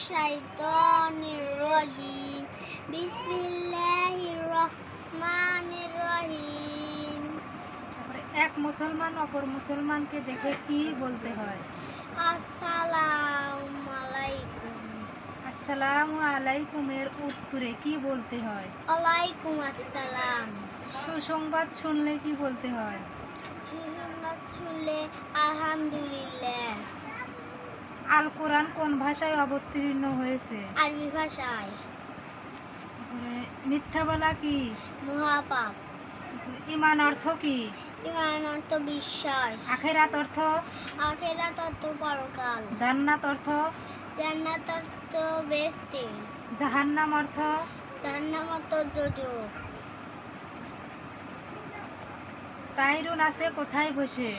الشيطان الرجيم بسم الله الرحمن الرحيم তারপরে এক মুসলমান অপর মুসলমানকে দেখে কি বলতে হয় আসসালামু আলাইকুম আসসালামু আলাইকুমের উত্তরে কি বলতে হয় ওয়ালাইকুম আসসালাম সুসংবাদ শুনলে কি বলতে হয় সুসংবাদ শুনলে আলহামদুলিল্লাহ আল কোরআন কোন ভাষায় অবতীর্ণ হয়েছে? আরবি ভাষায়। মিথ্যা বলা কি? মহাপাপ। ইমান অর্থ কি? ইমান অর্থ বিশ্বাস। আখেরাত অর্থ? আখেরাত অর্থ পরকাল। জান্নাত অর্থ? জান্নাত অর্থ বেস্তে জাহান্নাম অর্থ? জাহান্নাম অর্থ দোজখ তাইরুন আছে কোথায় বসে?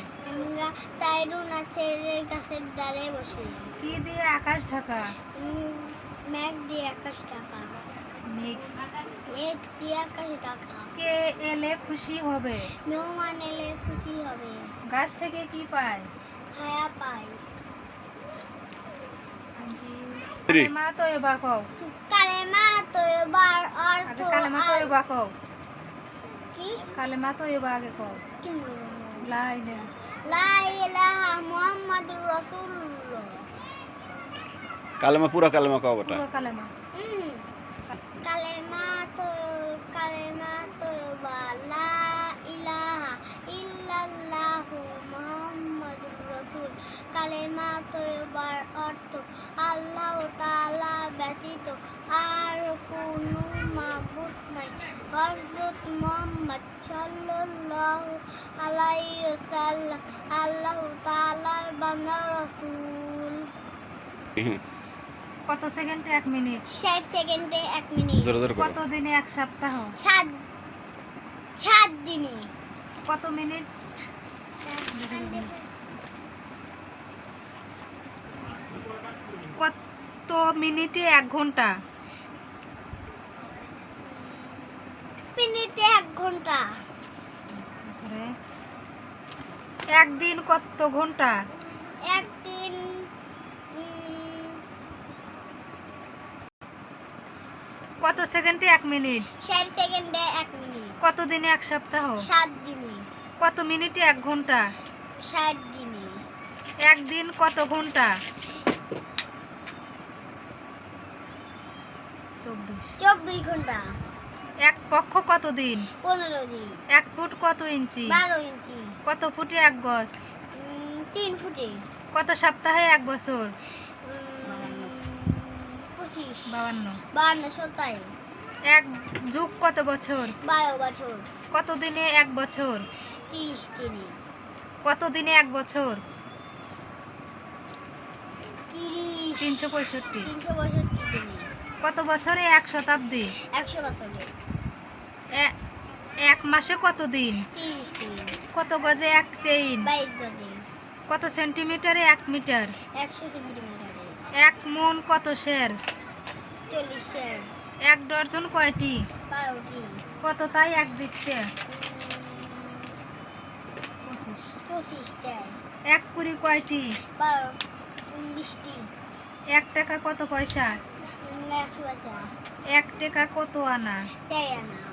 তাইরুন আছে গাছের ডালে বসে। কি দিয়ে আকাশ ঢাকা? মেঘ দিয়ে আকাশ টাকা মেঘ। মেঘ দিয়ে আকাশ টাকা কে এলে খুশি হবে? মেহমান এলে খুশি হবে। গাছ থেকে কি পায়? খায়া পাই কালেমা তো এবা কও। কালেমা তো এবার অর্থ কালেমা তো আর- কও। কি? কালেমা তো এবা আগে কও। কি? লা ইলাহা লা ইলাহা মুহাম্মাদুর রাসূলুল্লাহ। কালেমা পুরা কালেমা কও বেটা? পুরো কালেমা। হুম। কালেমা তো কালেমা তো বা লা ইলাহা ইল্লাল্লাহু মুহাম্মাদুর রাসূল। কালেমা তো অর্থ আল্লাহ তাআলা ব্যতীত আর কোনো মাবুদ নাই। হযরত মুহাম্মদ সাল্লাল্লাহু আলাইহি ওয়াসাল্লাম আল্লাহ তাআলার বান্দা রাসূল। কত সেকেন্ডে এক মিনিট? ষাট সেকেন্ডে এক মিনিট। কত দিনে এক সপ্তাহ? সাত সাত দিনে। কত মিনিট? কত মিনিটে এক ঘণ্টা? মিনিটে এক ঘণ্টা। একদিন কত ঘণ্টা? একদিন কত সেকেন্ডে এক মিনিট? ষাট সেকেন্ডে এক মিনিট। কত দিনে এক সপ্তাহ? সাত দিনে। কত মিনিটে এক ঘণ্টা? ষাট দিনে। একদিন কত ঘণ্টা? চব্বিশ। চব্বিশ ঘণ্টা। এক পক্ষ কত দিন? পনেরো দিন। এক ফুট কত ইঞ্চি? বারো ইঞ্চি। কত ফুটে এক গজ? তিন ফুটে। কত সপ্তাহে এক বছর? পঁচিশ। বাউান্ন। বান্ন সত্তর এক যুগ কত বছর? বারো বছর। কত দিনে এক বছর? তিরিশ দিনে। কত দিনে এক বছর? তিনশো পঁয়ষট্টি। তিনশো পঁয়ষট্টি দিনে। কত বছরে এক শতাব্দী? একশো বছরে। এক মাসে কত দিন? কত গজে এক চেইন কত সেন্টিমিটারে এক মিটার? এক মন কত শের এক ডজন কয়টি? কত তাই এক দিস্তে? এক কুড়ি কয়টি? এক টাকা কত পয়সা? এক টাকা কত আনা? আনা।